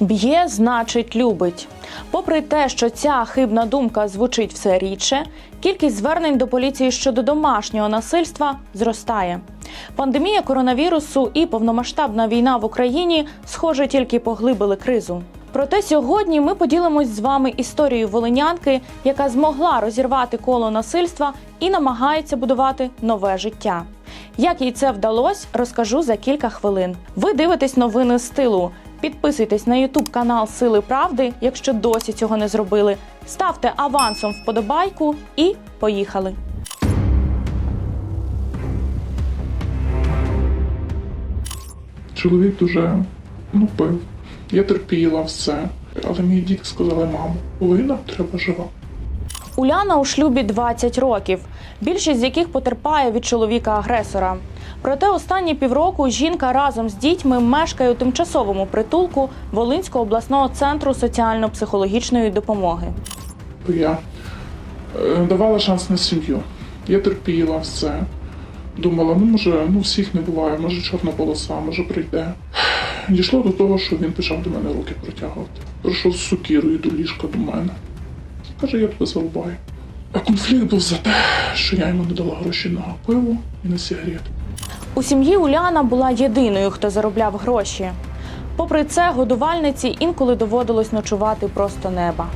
Б'є, значить, любить. Попри те, що ця хибна думка звучить все рідше, кількість звернень до поліції щодо домашнього насильства зростає. Пандемія коронавірусу і повномасштабна війна в Україні, схоже, тільки поглибили кризу. Проте сьогодні ми поділимось з вами історією волинянки, яка змогла розірвати коло насильства і намагається будувати нове життя. Як їй це вдалося, розкажу за кілька хвилин. Ви дивитесь новини з тилу. Підписуйтесь на YouTube канал Сили Правди, якщо досі цього не зробили. Ставте авансом вподобайку і поїхали. Чоловік дуже ну, пив. Я терпіла все. Але мої діти сказали, мамо, повинна треба жива. Уляна у шлюбі 20 років, більшість з яких потерпає від чоловіка-агресора. Проте останні півроку жінка разом з дітьми мешкає у тимчасовому притулку Волинського обласного центру соціально-психологічної допомоги. Я е, давала шанс на сім'ю. Я терпіла все. Думала, ну може, ну всіх не буває, може чорна полоса, може прийде. Дійшло до того, що він почав до мене руки протягувати. Прийшов з сукірою до ліжка до мене. Каже, я тебе зарубаю. А конфлікт був за те, що я йому не дала гроші на пиво і на сигарети. У сім'ї Уляна була єдиною, хто заробляв гроші. Попри це, годувальниці інколи доводилось ночувати просто неба.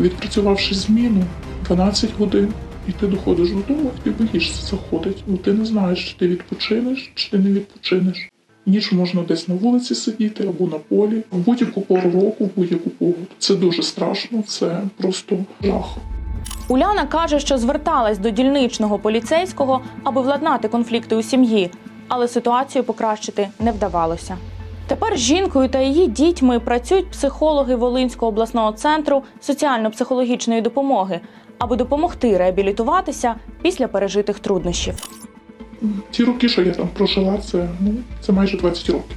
Відпрацювавши зміну 12 годин, і ти доходиш додому, і боїшся заходити. Бо ти не знаєш, чи ти відпочинеш, чи ти не відпочинеш. Ніч можна десь на вулиці сидіти або на полі, в будь-яку пору року, в будь-яку погоду. Це дуже страшно, це просто жах. Уляна каже, що зверталась до дільничного поліцейського, аби владнати конфлікти у сім'ї, але ситуацію покращити не вдавалося. Тепер з жінкою та її дітьми працюють психологи Волинського обласного центру соціально-психологічної допомоги, аби допомогти реабілітуватися після пережитих труднощів. Ті роки, що я там прожила, це, ну, це майже 20 років.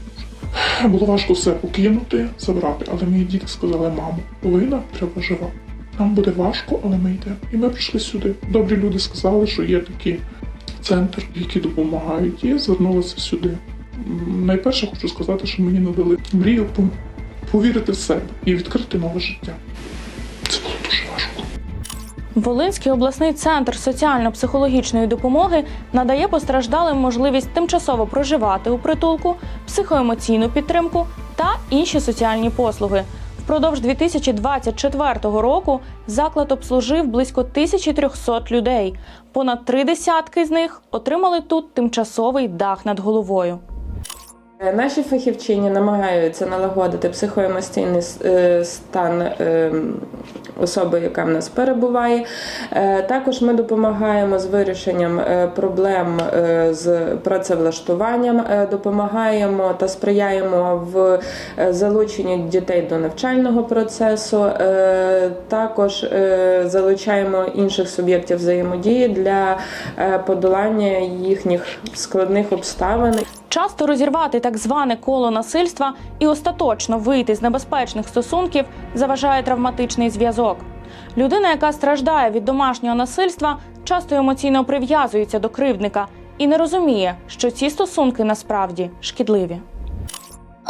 Було важко все покинути, забрати, але мої діти сказали, мамо, повинна треба жива. Нам буде важко, але ми йдемо. І ми прийшли сюди. Добрі люди сказали, що є такий центр, які допомагають. І я звернулася сюди. Найперше хочу сказати, що мені надали мрію повірити в себе і відкрити нове життя. Це було дуже важко. Волинський обласний центр соціально-психологічної допомоги надає постраждалим можливість тимчасово проживати у притулку, психоемоційну підтримку та інші соціальні послуги. Впродовж 2024 року заклад обслужив близько 1300 людей. Понад три десятки з них отримали тут тимчасовий дах над головою. Е, Наші фахівчині намагаються налагодити психоемоційний е, стан е, особи, яка в нас перебуває. Е, Також ми допомагаємо з вирішенням е, проблем е, з працевлаштуванням, допомагаємо та сприяємо в залученні дітей до навчального процесу. Також залучаємо інших суб'єктів взаємодії для подолання їхніх складних обставин. Часто розірвати так зване коло насильства і остаточно вийти з небезпечних стосунків заважає травматичний зв'язок. Людина, яка страждає від домашнього насильства, часто емоційно прив'язується до кривдника і не розуміє, що ці стосунки насправді шкідливі.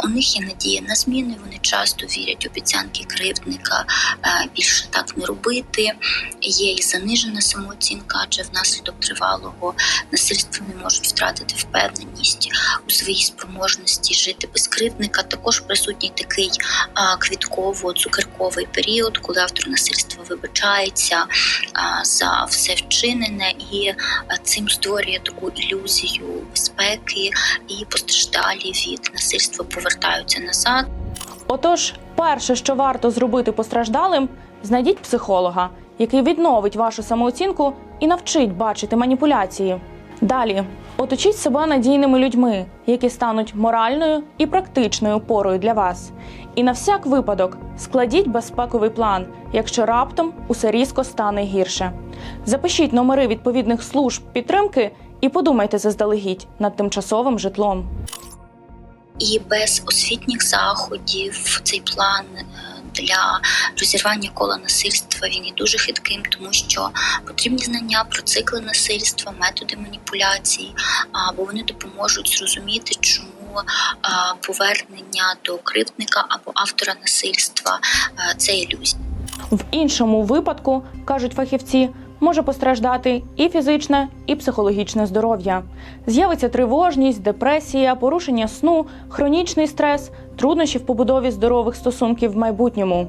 У них є надія на зміни. Вони часто вірять обіцянки кривдника е, більше так не робити. Є і занижена самооцінка, адже внаслідок тривалого насильства не можуть втратити впевненість у своїй спроможності жити без кривдника. Також присутній такий квітково-цукерковий період, коли автор насильства вибачається за все вчинене, і цим створює таку ілюзію безпеки, і постраждалі від насильства повертаються назад. Отож, перше, що варто зробити постраждалим, знайдіть психолога, який відновить вашу самооцінку і навчить бачити маніпуляції. Далі оточіть себе надійними людьми, які стануть моральною і практичною опорою для вас. І на всяк випадок складіть безпековий план, якщо раптом усе різко стане гірше. Запишіть номери відповідних служб підтримки і подумайте заздалегідь над тимчасовим житлом. І без освітніх заходів цей план е, для розірвання кола насильства він є дуже хитким, тому що потрібні знання про цикли насильства, методи маніпуляцій, а, бо вони допоможуть зрозуміти, чому повернення до кривдника або автора насильства це ілюзія. В іншому випадку, кажуть фахівці, може постраждати і фізичне, і психологічне здоров'я. З'явиться тривожність, депресія, порушення сну, хронічний стрес, труднощі в побудові здорових стосунків в майбутньому.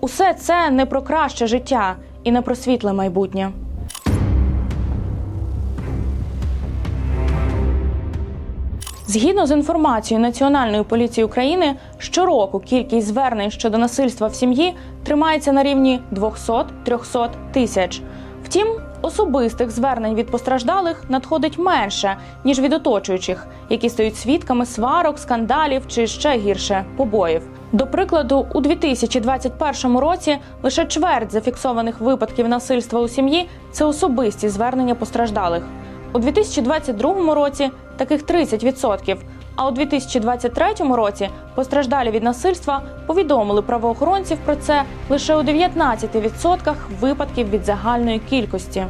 Усе це не про краще життя і не про світле майбутнє. Згідно з інформацією Національної поліції України, щороку кількість звернень щодо насильства в сім'ї тримається на рівні 200-300 тисяч. Втім, особистих звернень від постраждалих надходить менше ніж від оточуючих, які стають свідками сварок, скандалів чи ще гірше побоїв. До прикладу, у 2021 році лише чверть зафіксованих випадків насильства у сім'ї це особисті звернення постраждалих. У 2022 році таких 30%, а у 2023 році постраждалі від насильства повідомили правоохоронців про це лише у 19% випадків від загальної кількості.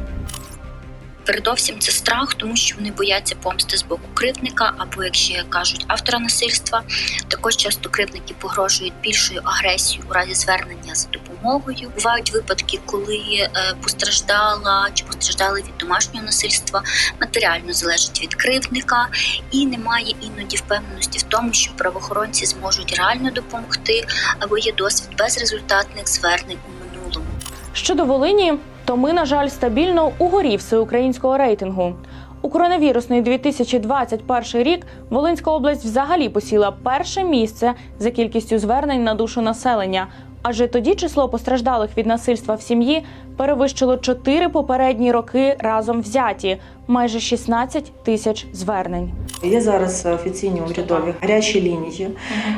Передовсім це страх, тому що вони бояться помсти з боку кривдника, або якщо кажуть автора насильства, також часто кривдники погрожують більшою агресією у разі звернення за допомогою. Бувають випадки, коли е, постраждала чи постраждали від домашнього насильства, матеріально залежить від кривдника, і немає іноді впевненості в тому, що правоохоронці зможуть реально допомогти, або є досвід безрезультатних звернень у минулому. Щодо Волині, то ми, на жаль, стабільно угорі всеукраїнського рейтингу. У коронавірусний 2021 рік Волинська область взагалі посіла перше місце за кількістю звернень на душу населення. Адже тоді число постраждалих від насильства в сім'ї перевищило чотири попередні роки разом взяті майже 16 тисяч звернень. Є зараз офіційні урядові гарячі лінії,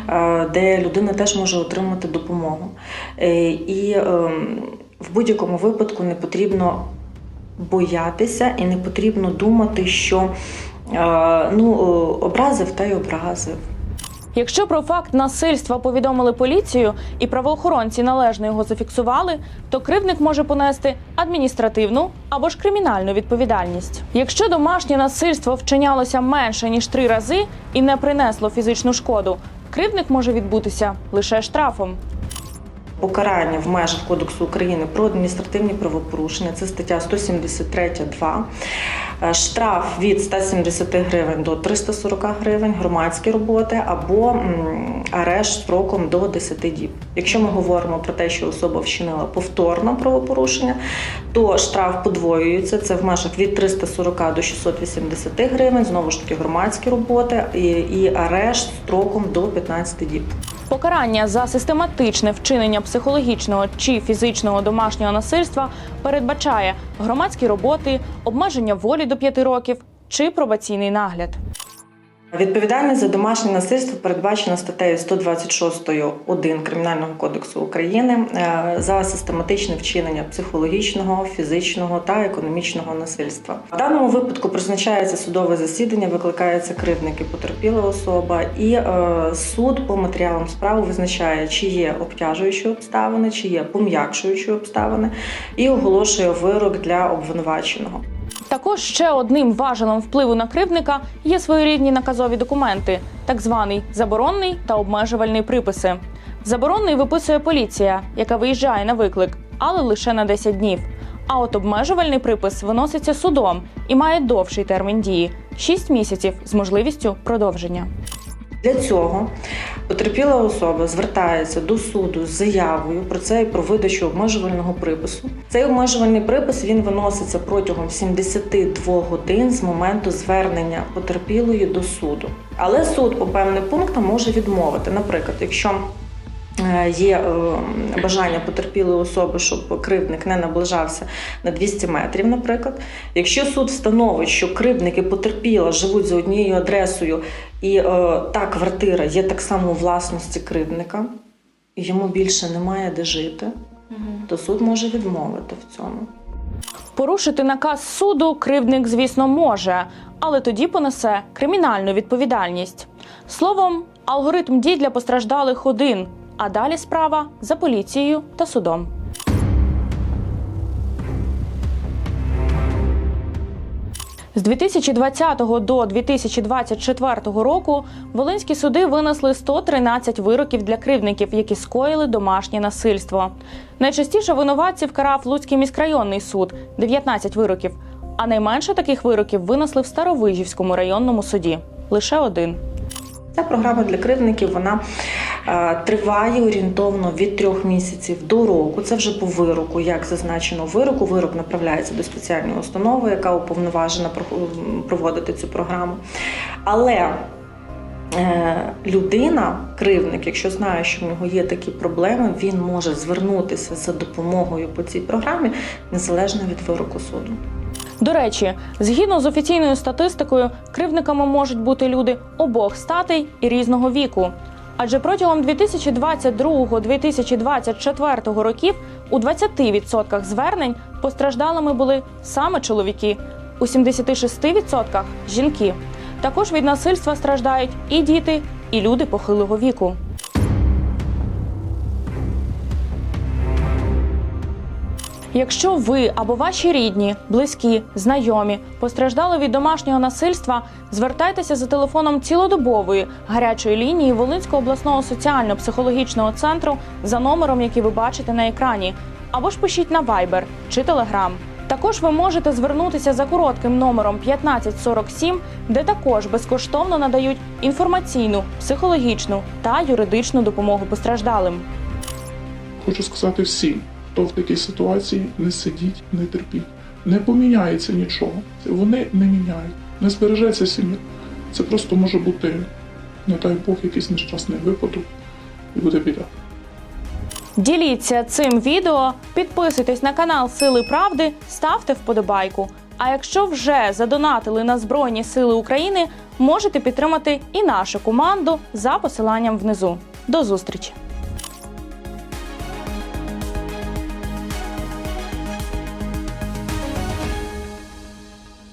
е, де людина теж може отримати допомогу. Е, І ем, в будь-якому випадку не потрібно боятися і не потрібно думати, що е, ну, е, образив та й образив. Якщо про факт насильства повідомили поліцію і правоохоронці належно його зафіксували, то кривдник може понести адміністративну або ж кримінальну відповідальність. Якщо домашнє насильство вчинялося менше ніж три рази і не принесло фізичну шкоду, кривдник може відбутися лише штрафом. Покарання в межах Кодексу України про адміністративні правопорушення це стаття 173.2. Е, Штраф від 170 гривень до 340 гривень, громадські роботи або арешт строком до 10 діб. Якщо ми говоримо про те, що особа вчинила повторно правопорушення, то штраф подвоюється. Це в межах від 340 до 680 гривень. Знову ж таки, громадські роботи і, і арешт строком до 15 діб. Покарання за систематичне вчинення психологічного чи фізичного домашнього насильства передбачає громадські роботи, обмеження волі до 5 років чи пробаційний нагляд. Відповідальність за домашнє насильство передбачена статтею 126.1 Кримінального кодексу України е, за систематичне вчинення психологічного, фізичного та економічного насильства. В даному випадку призначається судове засідання, викликається кривдник і потерпіла особа, і е, суд по матеріалам справи визначає, чи є обтяжуючі обставини, чи є пом'якшуючі обставини, і оголошує вирок для обвинуваченого. Також ще одним важелем впливу на кривдника є своєрідні наказові документи, так званий заборонний та обмежувальний приписи. Заборонний виписує поліція, яка виїжджає на виклик, але лише на 10 днів. А от обмежувальний припис виноситься судом і має довший термін дії 6 місяців з можливістю продовження. Для цього потерпіла особа звертається до суду з заявою про це і про видачу обмежувального припису. Цей обмежувальний припис він виноситься протягом 72 годин з моменту звернення потерпілої до суду. Але суд по певним пунктам може відмовити. Наприклад, якщо Є е, бажання потерпілої особи, щоб кривдник не наближався на 200 метрів, наприклад. Якщо суд встановить, що кривдник і потерпіла живуть за однією адресою, і е, та квартира є так само у власності кривдника, і йому більше немає де жити, то суд може відмовити в цьому. Порушити наказ суду кривдник, звісно, може, але тоді понесе кримінальну відповідальність. Словом, алгоритм дій для постраждалих один, а далі справа за поліцією та судом. З 2020 до 2024 року волинські суди винесли 113 вироків для кривдників, які скоїли домашнє насильство. Найчастіше винуватців карав Луцький міськрайонний суд 19 вироків. А найменше таких вироків винесли в Старовижівському районному суді лише один. Ця програма для кривдників вона е, триває орієнтовно від трьох місяців до року. Це вже по вироку. Як зазначено вироку, вирок направляється до спеціальної установи, яка уповноважена проводити цю програму. Але е, людина, кривник, якщо знає, що в нього є такі проблеми, він може звернутися за допомогою по цій програмі незалежно від вироку суду. До речі, згідно з офіційною статистикою, кривдниками можуть бути люди обох статей і різного віку. Адже протягом 2022-2024 років у 20% звернень постраждалими були саме чоловіки, у 76% жінки. Також від насильства страждають і діти, і люди похилого віку. Якщо ви або ваші рідні, близькі, знайомі постраждали від домашнього насильства, звертайтеся за телефоном цілодобової гарячої лінії Волинського обласного соціально-психологічного центру за номером, який ви бачите на екрані, або ж пишіть на Viber чи Telegram. Також ви можете звернутися за коротким номером 1547, де також безкоштовно надають інформаційну, психологічну та юридичну допомогу постраждалим. Хочу сказати всім, хто в такій ситуації не сидіть, не терпіть. Не поміняється нічого. Вони не міняють. Не збережеться сім'я. Це просто може бути, не дай Бог, якийсь нещасний випадок, і буде біда. Діліться цим відео, підписуйтесь на канал Сили Правди, ставте вподобайку. А якщо вже задонатили на Збройні Сили України, можете підтримати і нашу команду за посиланням внизу. До зустрічі!